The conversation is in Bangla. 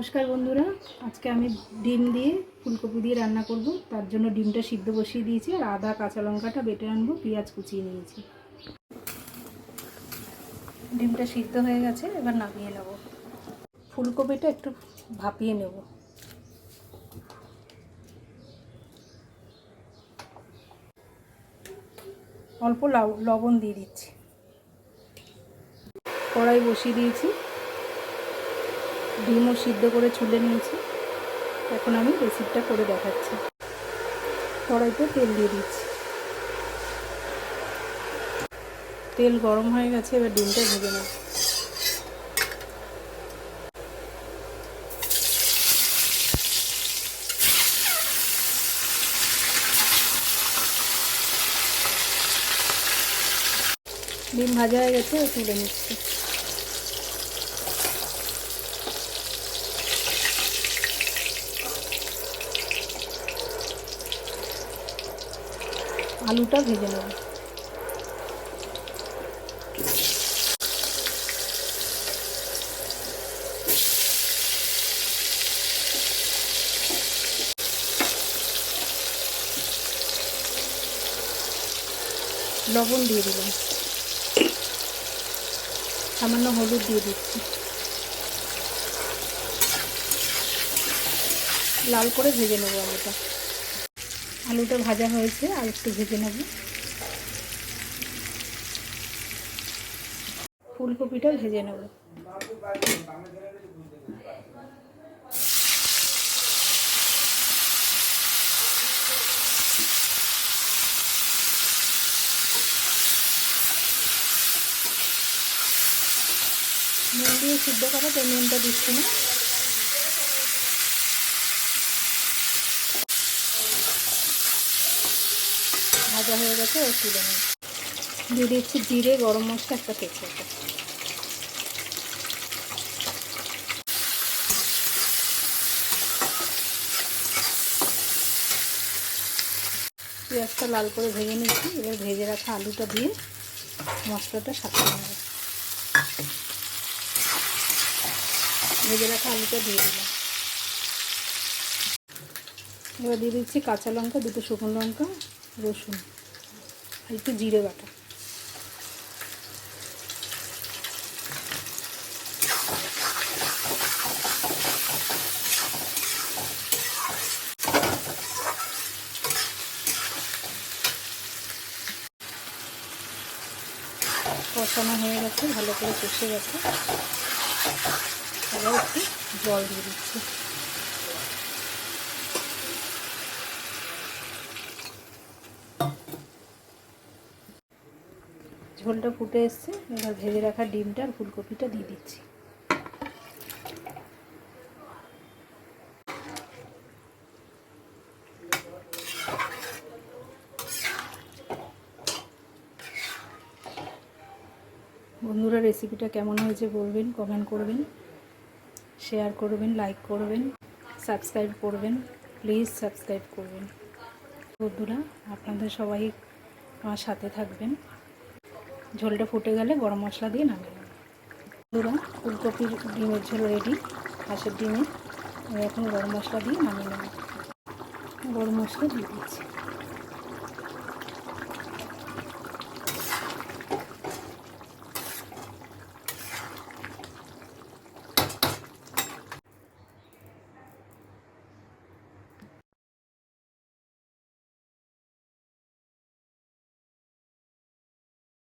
নমস্কার বন্ধুরা। আজকে আমি ডিম দিয়ে ফুলকপি দিয়ে রান্না করব। তার জন্য ডিমটা সিদ্ধ বসিয়ে দিয়েছি আর আদা, কাঁচা লঙ্কাটা বেটে আনব, পেঁয়াজ কুচিয়ে নিয়েছি। ডিমটা সিদ্ধ হয়ে গেছে, এবার নামিয়ে নেব। ফুলকপিটা একটু ভাপিয়ে নেব। অল্প লবণ দিয়ে দিচ্ছি। কড়াই বসিয়ে দিয়েছি। ডিমও সিদ্ধ করে ছুলে নিয়েছি। এখন আমি রেসিপিটা করে দেখাচ্ছি। কড়াইতে তেল দিয়ে দিচ্ছি। তেল গরম হয়ে গেছে, এবার ডিমটা ভেজে নেব। ডিম ভাজা হয়ে গেছে তুলে নিচ্ছি। আলুটা ভেজে নেব। লবণ দিয়ে দিলাম। সামান্য হলুদ দিয়ে দিচ্ছি। লাল করে ভেজে নেব আলুটা। আলুটা ভাজা হয়েছে, আর একটু ভেজে নেব। ফুলকপিটা ভেজে নেব। নুন দিয়ে সিদ্ধ করা তাই নুনটা দিচ্ছি না। ভাজা হয়ে গেছে ও তুলে নেব দিয়ে দিচ্ছি জিরে, গরম মশলা, একটা তেজপাতা। পেঁয়াজটা লাল করে ভেজে নিচ্ছি, এবার ভেজে রাখা আলুটা দিয়ে মশলাটা সাথে নেব। ভেজে রাখা আলুটা দিয়ে দিলাম। এবার দিয়ে দিচ্ছি কাঁচা লঙ্কা, দুটো শুকনো লঙ্কা রসুন আর একটু জিরে বাটা। কষানো হয়ে গেছে, ভালো করে কষে গেছে। এবার একটু জল দিয়ে দিচ্ছি। ঝোলটা ফুটে এসছে, এবার ভেজে রাখা ডিমটা আর ফুলকপিটা দিয়ে দিচ্ছি। বন্ধুরা রেসিপিটা কেমন হয়েছে বলবেন কমেন্ট করবেন শেয়ার করবেন লাইক করবেন সাবস্ক্রাইব করবেন প্লিজ সাবস্ক্রাইব করবেন। বন্ধুরা, আপনাদের সবাই আমার সাথে থাকবেন। ঝোলটা ফুটে গেলে গরম মশলা দিয়ে নামিয়ে বন্ধুরা, ফুলকপির ডিমের ঝোল রেডি হাঁসের ডিমে। এখন গরম মশলা দিয়ে নামিয়ে নেব। গরম মশলা দিয়ে দিচ্ছি।